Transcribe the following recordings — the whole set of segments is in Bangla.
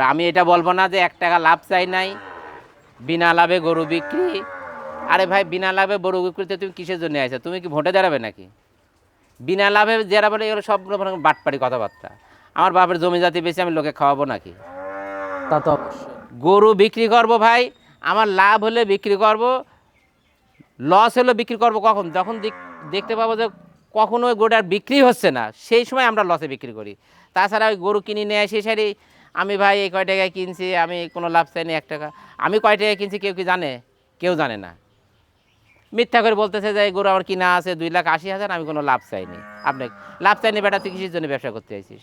আমি এটা বলব না যে এক টাকা লাভ চাই নাই বিনা লাভে গরু বিক্রি। আরে ভাই বিনা লাভে গরু বিক্রিতে তুমি কিসের জন্য আইছো? তুমি কি ভোটে দাঁড়াবে নাকি? বিনা লাভে যারা বলে এগুলো সব বাটপাড়ি কথাবার্তা। আমার বাপের জমি জাতি বেশি আমি লোকে খাওয়াবো নাকি? তা তো গরু বিক্রি করব ভাই আমার লাভ হলে বিক্রি করব লস হলে বিক্রি করব কখন? যখন দেখ- দেখতে পাবো যে কখনো ওই গরুটার বিক্রি হচ্ছে না সেই সময় আমরা লসে বিক্রি করি। তাছাড়া ওই গরু কিনে নিয়ে আসি সারি আমি ভাই এই কয় টাকায় কিনছি আমি কোনো লাভ চাইনি এক টাকা। আমি কয় টাকায় কিনছি কেউ কি জানে? কেউ জানে না। মিথ্যা করে বলতেছে যে গরু আমার কিনা আছে দুই লাখ আশি হাজার আমি কোনো লাভ চাইনি। আপনি লাভ চাইনি বেটা তুই কিসের জন্য ব্যবসা করতে চাইছিস?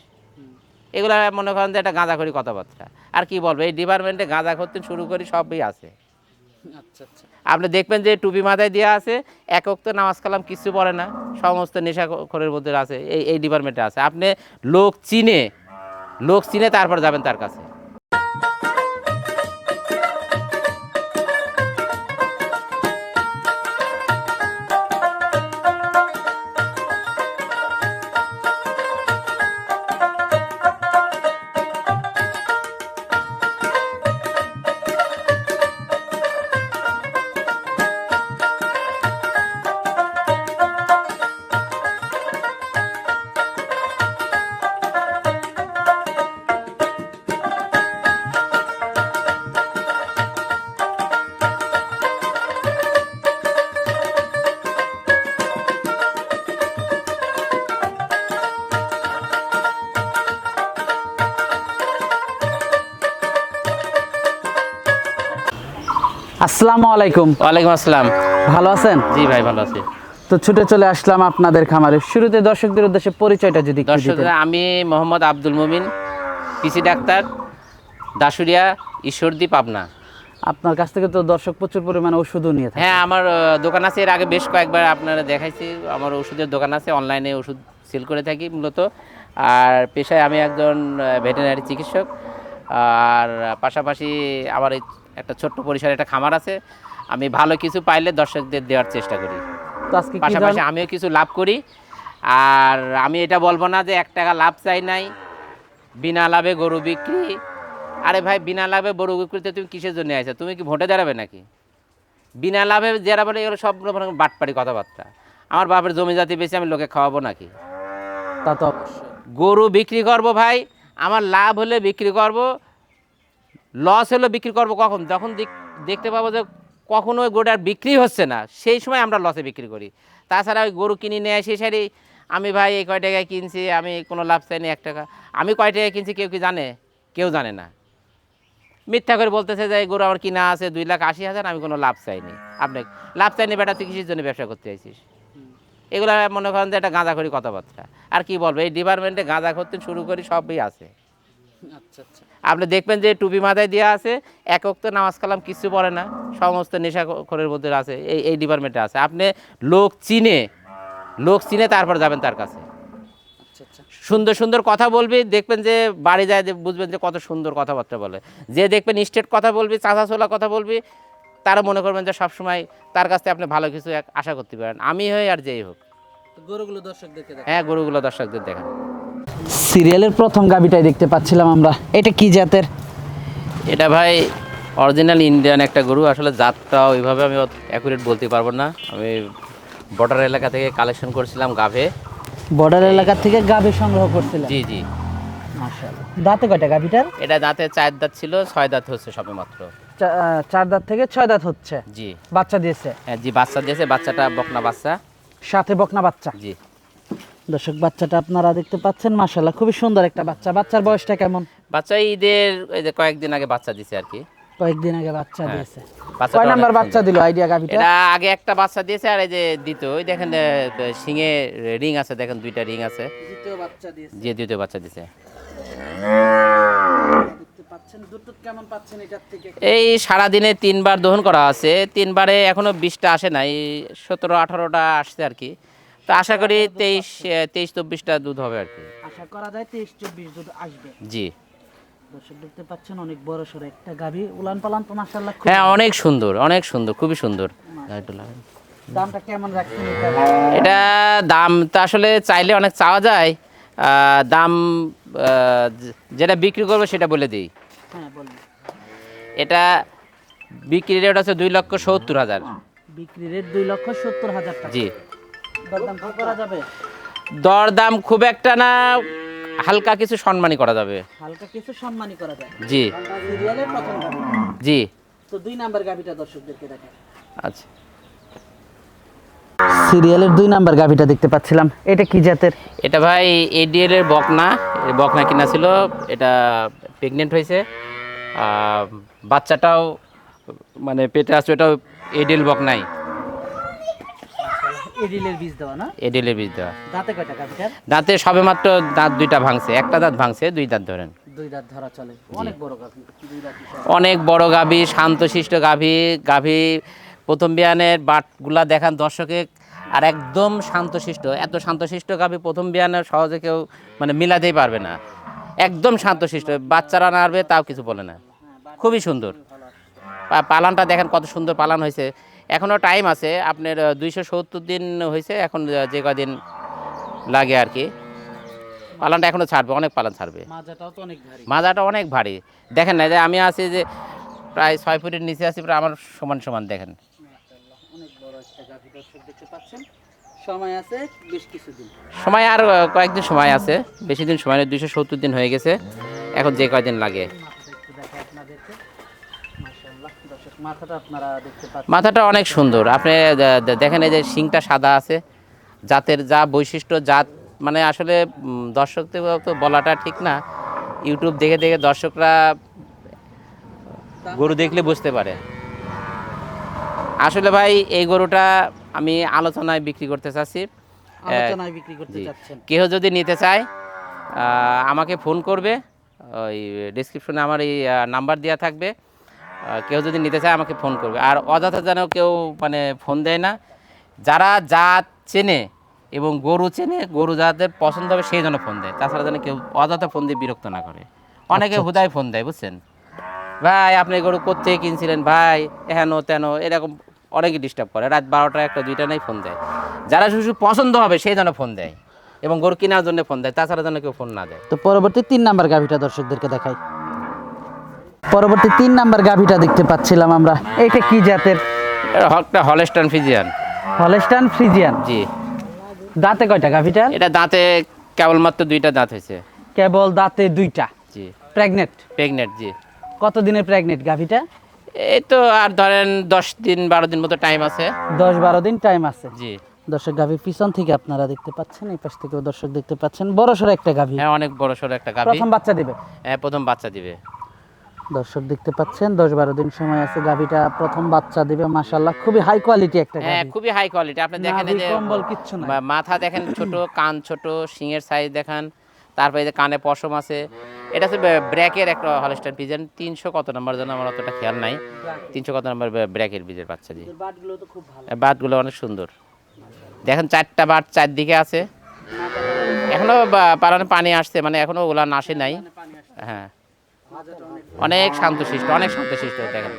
এগুলো মনে করেন যে একটা গাঁজা করি কথাবার্তা। আর কি বলব এই ডিপার্টমেন্টে গাঁজা করতে শুরু করি সবই আছে। আচ্ছা আচ্ছা। আপনি দেখবেন যে টুপি মাথায় দেওয়া আছে একক তো নামাজ কালাম কিছু পড়ে না সমস্ত নেশাখোরের মধ্যে আছে এই এই ডিপার্টমেন্টে আছে। আপনি লোক চিনে লোক চিনে তারপর যাবেন তার কাছে। আসসালামু আলাইকুম। ওয়ালাইকুম আসসালাম। ভালো আছেন? জি ভাই ভালো আছি। তো ছুটে চলে আসলাম আপনাদের খামারে। শুরুতে দর্শকদের উদ্দেশ্যে পরিচয়টা যদি একটু আমি মোহাম্মদ আব্দুল মুমিন পিসি ডাক্তার দাসুরিয়া ঈশ্বরদী পাবনা। আপনার কাছ থেকে তো দর্শক প্রচুর পরিমাণে ওষুধও নিয়ে থাকে। হ্যাঁ আমার দোকান আছে। এর আগে বেশ কয়েকবার আপনারা দেখাইছি। আমার ওষুধের দোকান আছে। অনলাইনে ওষুধ সেল করে থাকি মূলত। আর পেশায় আমি একজন ভেটেরিনারি চিকিৎসক। আর পাশাপাশি আমার এই একটা ছোট্ট পরিসরে একটা খামার আছে। আমি ভালো কিছু পাইলে দর্শকদের দেওয়ার চেষ্টা করি। পাশাপাশি আমিও কিছু লাভ করি। আর আমি এটা বলব না যে এক টাকা লাভ চাই নাই। বিনা লাভে গরু বিক্রি। আরে ভাই বিনা লাভে গরু বিক্রিতে তুমি কিসের জন্য আইছো? তুমি কি ভোটে দাঁড়াবে নাকি? বিনা লাভে যারা বলে এগুলো সব বাটপাড়ি কথাবার্তা। আমার বাপের জমি জাতি বেশি আমি লোকে খাওয়াবো নাকি? তা তো গরু বিক্রি করব ভাই। আমার লাভ হলে বিক্রি করব। লস হলে বিক্রি করব কখন? যখন দেখ- দেখতে পাবো যে কখনো ওই গরুটার বিক্রি হচ্ছে না, সেই সময় আমরা লসে বিক্রি করি। তাছাড়া ওই গরু কিনে নিয়ে আসি সারি আমি ভাই এই কয় টাকায় কিনছি, আমি কোনো লাভ চাইনি এক টাকা। আমি কয় টাকায় কিনছি কেউ কি জানে? কেউ জানে না। মিথ্যা করে বলতেছে যে গরু আমার কিনা আছে দুই লাখ আশি হাজার, আমি কোনো লাভ চাইনি। আপনি লাভ চাইনি বেটা, তুই কিসের জন্য ব্যবসা করতে চাইছিস এগুলো মনে করেন যে একটা গাঁজা করি কথাবার্তা। আর কি বলব, এই ডিপার্টমেন্টে গাঁজা করতে শুরু করি, সবই আছে। আচ্ছা আচ্ছা। আপনি দেখবেন যে টুপি মাথায় দেওয়া আছে একক তো নামাজ কালাম কিছু পড়ে না সমস্ত নেশাখোরের মধ্যে আছে এই এই ডিপার্টমেন্টে আছে। আপনি লোক চিনে লোক চিনে তারপর যাবেন তার কাছে। আচ্ছা আচ্ছা। সুন্দর সুন্দর কথা বলবি দেখবেন যে বাড়ি যায় যে বুঝবেন যে কত সুন্দর কথাবার্তা বলে। যে দেখবেন স্টেট কথা বলবি চাঁচা চোলা কথা বলবি তারা মনে করবেন যে সবসময় তার কাছ থেকে আপনি ভালো কিছু এক আশা করতে পারেন। আমি হই আর যেই হোক। গরুগুলো দর্শক দেখে হ্যাঁ গরুগুলো দর্শকদের দেখান। সিরিয়ালের প্রথম গাবিটাই দেখতে পাচ্ছিলাম আমরা। এটা কি জাতের? এটা ভাই অরিজিনাল ইন্ডিয়ান একটা গরু। আসলে জাতটা ওইভাবে আমি অ্যাকুরেট বলতে পারব না। আমি বর্ডার এলাকা থেকে কালেকশন করেছিলাম গাভে। বর্ডার এলাকা থেকে গাবি সংগ্রহ করছিলেন? জি জি। দাঁতে কয়টা গাবিটার? এটা দাঁতে চার দাঁত ছিল ছয় দাঁত হচ্ছে সবে মাত্র চার দাঁত থেকে ছয় দাঁত হচ্ছে? জি। বাচ্চা দিয়েছে? হ্যাঁ জি বাচ্চা দিয়েছে বাচ্চাটা বকনা বাচ্চা। সাথে বকনা বাচ্চা? জি। দর্শক বাচ্চাটা আপনারা দেখতে পাচ্ছেন মাশাআল্লাহ খুবই সুন্দর একটা বাচ্চা। বাচ্চার বয়সটা কেমন? বাচ্চা ঈদের এই যে কয়েকদিন আগে বাচ্চা দিছে আর কি। কয়েকদিন আগে বাচ্চা দিয়েছে। কয় নাম্বার বাচ্চা দিল আইডিয়া গাবিটা এটা আগে একটা বাচ্চা দিয়েছে আর এই যে দ্বিতীয়। ওই দেখেন শিঙে রিং আছে দেখেন দুইটা রিং আছে। দ্বিতীয় বাচ্চা দিয়েছে। যে দ্বিতীয় বাচ্চা থেকে? এই সারাদিনে তিনবার দহন করা আছে। তিনবারে এখনও বিশটা আসে নাই সতেরো আঠারোটা আসছে আর কি। তো আশা করি তেইশ তেইশ চব্বিশটা দুধ হবে আর কি। আশা করা যায় তেইশ চব্বিশ দুধ আসবে। জি। দর্শক দেখতে পাচ্ছেন অনেক বড় সড়ো একটা গাভি। উলান পালান তো মাশাআল্লাহ হ্যাঁ অনেক সুন্দর অনেক সুন্দর খুবই সুন্দর। দামটা কেমন রাখছেন এটা? দাম তো আসলে চাইলে অনেক চাওয়া যায়। দাম যেটা বিক্রি করব সেটা বলে দিই। হ্যাঁ এটা বিক্রি রেট আছে দুই লক্ষ সত্তর হাজার। বিক্রি রেট দুই লক্ষ সত্তর হাজার টাকা। জি। করা যাবে? দরদাম খুব একটা না হালকা কিছু সম্মানই করা যাবে। হালকা কিছু সম্মানই করা যায় জি। সিরিয়ালের প্রথম জি। তো দুই নাম্বার গাভিটা দর্শকদেরকে দেখায় আচ্ছা। সিরিয়ালের দুই নাম্বার গাভিটা দেখতে পাচ্ছিলাম। এটা কি জাতের? এটা ভাই এডিএল এর বকনা। এর বকনা কিনা ছিল এটা প্রেগনেন্ট হয়েছে। বাচ্চাটাও মানে পেটে আসছে ওটাও এডিএল বকনাই। এডিলের বীজ দেওয়া না? এডিএল বীজ দেওয়া। দাঁতে কয়টা গাভিটার দাঁতে সবে মাত্র দাঁত দুইটা ভাঙছে। একটা দাঁত ভাঙছে দুই দাঁত ধরেন। দুই দাঁত ধরা চলে। অনেক বড় গাভি অনেক বড় গাভী শান্তশিষ্ট গাভী গাভী প্রথম বিয়ানের বাটগুলা দেখান দর্শকে আর একদম শান্তশিষ্ট। এত শান্তশিষ্ট গাভী প্রথম বিয়ানের সহজে কেউ মানে মিলাতেই পারবে না। একদম শান্ত শান্তশিষ্ট। বাচ্চারা নাড়বে তাও কিছু বলে না। খুবই সুন্দর। পালানটা দেখেন কত সুন্দর পালান হয়েছে। এখনও টাইম আছে। আপনার দুইশো সত্তর দিন হয়েছে এখন যে কদিন লাগে আর কি। পালানটা এখনও ছাড়বে অনেক পালান ছাড়বে। মাজাটা অনেক ভারী। দেখেন না যে আমি আছি যে প্রায় ছয় ফুটের নিচে আছি প্রায় আমার সমান সমান দেখেন। সময় আছে বেশ কিছুদিন। সময় আর কয়েকদিন সময় আছে বেশি দিন সময় নেই দুইশো সত্তর দিন হয়ে গেছে এখন যে কয়দিন লাগে। মাথাটা আপনারা দেখতে পাচ্ছেন। মাথাটা অনেক সুন্দর। আপনি দেখেন এই যে শিংটা সাদা আছে। জাতের যা বৈশিষ্ট্য জাত মানে আসলে দর্শকদের তো বলাটা ঠিক না। ইউটিউব দেখে দেখে দর্শকরা গরু দেখলে বুঝতে পারে। আসলে ভাই এই গরুটা আমি আলোচনায় বিক্রি করতে চাচ্ছি। আলোচনায় বিক্রি করতে চাচ্ছেন। কেউ যদি নিতে চায় আমাকে ফোন করবে। ওই ডিসক্রিপশনে আমার এই নাম্বার দেওয়া থাকবে। কেউ যদি নিতে চায় আমাকে ফোন করবে। আর অযথা যেন কেউ মানে ফোন দেয় না যারা জাত চেনে এবং গরু চেনে গরু যাদের পছন্দ হবে সেই জন্য ফোন দেয়। তাছাড়া যেন কেউ অযথা ফোন দিয়ে বিরক্ত না করে। অনেকে হুদায় ফোন দেয় বুঝছেন? ভাই আপনি গরু কোথেকে কিনছিলেন? ভাই হেন তেন এরকম অনেকে ডিস্টার্ব করে। রাত বারোটা একটা দুইটা নাই ফোন দেয়। যারা শুধু পছন্দ হবে সেই জন্য ফোন দেয় এবং গরু কেনার জন্য ফোন দেয় তাছাড়া যেন কেউ ফোন না দেয়। তো পরবর্তী তিন নাম্বার গাভিটা দর্শকদেরকে দেখাই। পরবর্তী তিন নাম্বার গাভিটা দেখতে পাচ্ছিলাম আমরা। এইটা কি জাতের? হকটা হলেস্টান ফিজিয়ান হলেস্টান ফ্রিজিয়ান। জি। দাঁতে কয়টা গাভিটা? এটা দাঁতে কেবলমাত্র দুইটা দাঁত হয়েছে। কেবল দাঁতে দুইটা? জি। প্রেগনেন্ট? প্রেগনেন্ট জি। কত দিনের প্রেগনেন্ট গাভিটা? এই তো আর ধরেন দশ দিন বারো দিন মতো টাইম আছে। দশ বারো দিন টাইম আছে। জি। দর্শক গাভীর পিছন থেকে আপনারা দেখতে পাচ্ছেন এই পাশ থেকেও দর্শক দেখতে পাচ্ছেন। বড় সড়ো একটা গাভী। হ্যাঁ অনেক বড় সড়ো একটা গাভি। প্রথম বাচ্চা দিবে? হ্যাঁ প্রথম বাচ্চা দিবে। দর্শক দেখতে পাচ্ছেন দশ বারো দিন সময় আছে গাভীটা প্রথম বাচ্চা দিবে মাশাল্লাহ খুবই হাই কোয়ালিটি একটা হ্যাঁ খুবই হাই কোয়ালিটি আপনি দেখেন যে কম্বল কিচ্ছু মা- মাথা দেখেন ছোট কান ছোট শিঙের সাইজ দেখান। তারপরে যে কানে পশম আছে। এটা হচ্ছে ব্র্যাকের একটা হলস্টার পিজন তিনশো কত নম্বর যেন আমার অতটা খেয়াল নাই। তিনশো কত নম্বর ব্র্যাকের বীজের বাচ্চা দিয়ে। বাটগুলো অনেক সুন্দর। দেখেন চারটা বাট চারদিকে আছে। এখনও বা- পালানে পানি আসছে মানে এখনও ওগুলা নাসে নাই। হ্যাঁ। অনেক শান্তশিষ্ট অনেক শান্তশিষ্ট দেখেন।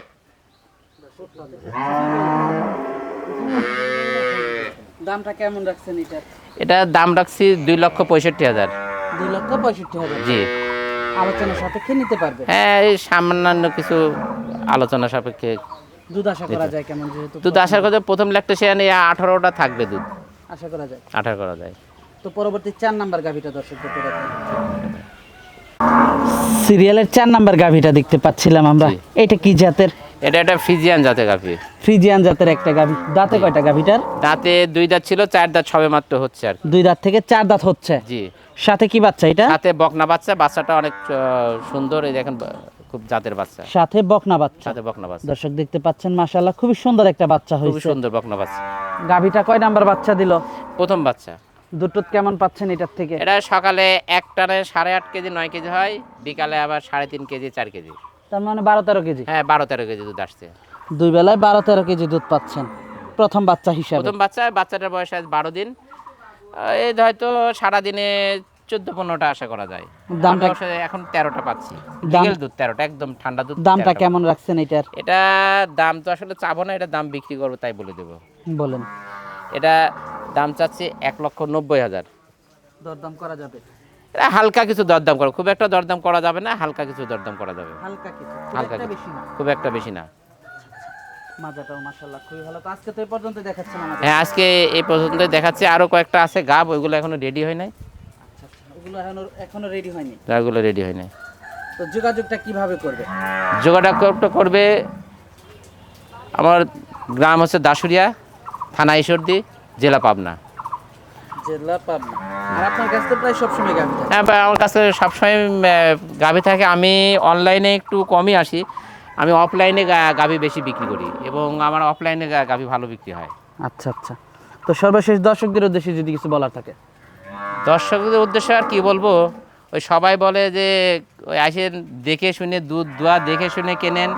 দামটা কেমন রাখছেন এটার এটা দাম রাখছি দুই লক্ষ পঁয়ষট্টি হাজার। দুই লক্ষ পঁয়ষট্টি হাজার? জি। আলোচনা সাপেক্ষে নিতে পারবে? হ্যাঁ এই সামান্য কিছু আলোচনা সাপেক্ষে দুধ আশা করা যায় কেমন যেহেতু? দুধ আসার কথা প্রথম ল্যাকটেশন এই আঠারোটা থাকবে দুধ। আশা করা যায়। আঠারো করা যায়। তো পরবর্তী চার নাম্বার গাভিটা দর্শকদেরকে দেখাই সিরিয়ালের চার নাম্বার গাভিটা দেখতে পাচ্ছিলাম আমরা। এটা কি জাতের? এটা একটা ফিজিয়ান জাতে গাভি। ফ্রিজিয়ান জাতের একটা গাভি। দাঁতে কয়টা গাভিটার? দাঁতে দুই দাঁত ছিল চার দাঁত সবে মাত্র হচ্ছে আর দুই দাঁত থেকে চার দাঁত হচ্ছে। জি। সাথে কি বাচ্চা এটা? সাথে বকনা বাচ্চা বাচ্চাটা অনেক সুন্দর এই দেখেন খুব জাতের বাচ্চা। সাথে বকনা বাচ্চা। সাথে বকনা বাচ্চা। দর্শক দেখতে পাচ্ছেন মাশাআল্লাহ খুবই সুন্দর একটা বাচ্চা খুব সুন্দর বকনা বাচ্চা। গাভিটা কয় নাম্বার বাচ্চা দিল? প্রথম বাচ্চা। দুটোত কেমন পাচ্ছেন এটার থেকে? এটা সকালে এক টানে সাড়ে আট কেজি নয় কেজি হয় বিকালে আবার সাড়ে তিন কেজি চার কেজি। তার মানে বারো তেরো কেজি? হ্যাঁ বারো তেরো কেজি দুধ আসছে। দুই বেলায় বারো তেরো কেজি দুধ পাচ্ছেন প্রথম বাচ্চা হিসাবে। প্রথম বাচ্চা বাচ্চাটার বয়স আজ বারো দিন। এই হয়তো সারাদিনে চোদ্দ পনেরোটা আশা করা যায়। দামটা- এখন তেরোটা পাচ্ছি। দাম- বিকেল দুধ তেরোটা একদম ঠান্ডা দুধ দামটা কেমন রাখছেন এটার? এটা দাম তো আসলে চাবো না এটা দাম বিক্রি করব তাই বলে দেবো। বলেন। এটা দাম চাচ্ছি এক লক্ষ নব্বই হাজার। দরদাম করা যাবে? এটা হালকা কিছু দরদাম করা খুব একটা দরদাম করা যাবে না হালকা কিছু দরদাম করা যাবে। হালকা কিছু হালকা কিছু। বেশি না। খুব একটা বেশি না। মাজাটাও মাশাআল্লাহ খুবই ভালো। তো আজকে তো এই পর্যন্ত দেখাচ্ছেন আমাদের। হ্যাঁ আজকে এই পর্যন্ত দেখাচ্ছে। আরও কয়েকটা আছে গাব ওইগুলো এখনও রেডি হয় নাই। আচ্ছা আচ্ছা ওগুলো এখনও এখনও রেডি হয়নি। ওগুলো রেডি হয় নাই। তো যোগাযোগটা কীভাবে করবে? যোগাযোগটা করবে আমার গ্রাম হচ্ছে দাসুরিয়া থানা ঈশ্বরদী জেলা পাবনা। জেলা পাবনা। আর আপনার কাছে তো প্রায় সবসময় গাভি থাকে। হ্যাঁ আমার কাছে সবসময় গাভি থাকে। আমি অনলাইনে একটু কমই আসি। আমি অফলাইনে গাভি বেশি বিক্রি করি এবং আমার অফলাইনে গাভি ভালো বিক্রি হয়। আচ্ছা আচ্ছা। তো সর্বশেষ দর্শকদের উদ্দেশ্যে যদি কিছু বলার থাকে। দর্শকদের উদ্দেশ্যে আর কি বলব? ওই সবাই বলে যে ওই আসেন দেখে শুনে দুধ দোয়া দেখে শুনে কেনেন।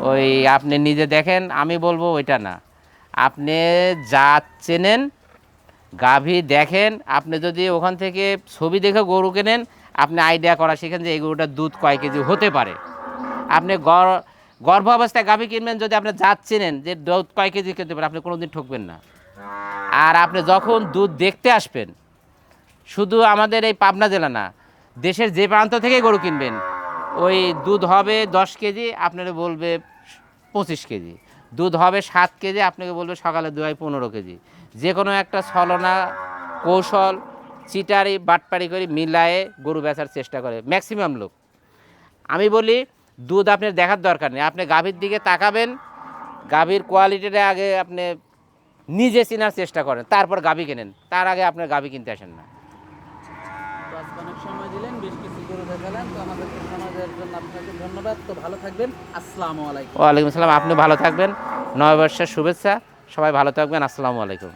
ওই আপনি নিজে দেখেন আমি বলব ওইটা না। আপনি জাত চেনেন, গাভী দেখেন, আপনি যদি ওখান থেকে ছবি দেখে গরু কেনেন, আপনি আইডিয়া করা শিখেন যে এই গরুটার দুধ কয় কেজি হতে পারে। আপনি গর- গর্ভ অবস্থায় গাভী কিনবেন যদি আপনি জাত চেনেন যে দুধ কয় কেজি কিনতে পারে, আপনি কোনো দিন ঠকবেন না। আর আপনি যখন দুধ দেখতে আসবেন, শুধু আমাদের এই পাবনা জেলা না, দেশের যে প্রান্ত থেকে গরু কিনবেন, ওই দুধ হবে দশ কেজি, আপনারা বলবে পঁচিশ কেজি। দুধ হবে সাত কেজি, আপনাকে বলবে সকালে দুয়াই পনেরো কেজি। যে কোনো একটা ছলনা, কৌশল, চিটারি বাটপাড়ি করে মিলায়ে গরু বেচার চেষ্টা করে ম্যাক্সিমাম লোক। আমি বলি, দুধ আপনার দেখার দরকার নেই। আপনি গাভীর দিকে তাকাবেন, গাভীর কোয়ালিটিটা আগে আপনি নিজে চেনার চেষ্টা করেন, তারপর গাভী কেনেন তার আগে আপনার গাভী কিনতে আসেন না। আপনি ভালো থাকবেন। নববর্ষের শুভেচ্ছা। সবাই ভালো থাকবেন। আসসালামু আলাইকুম।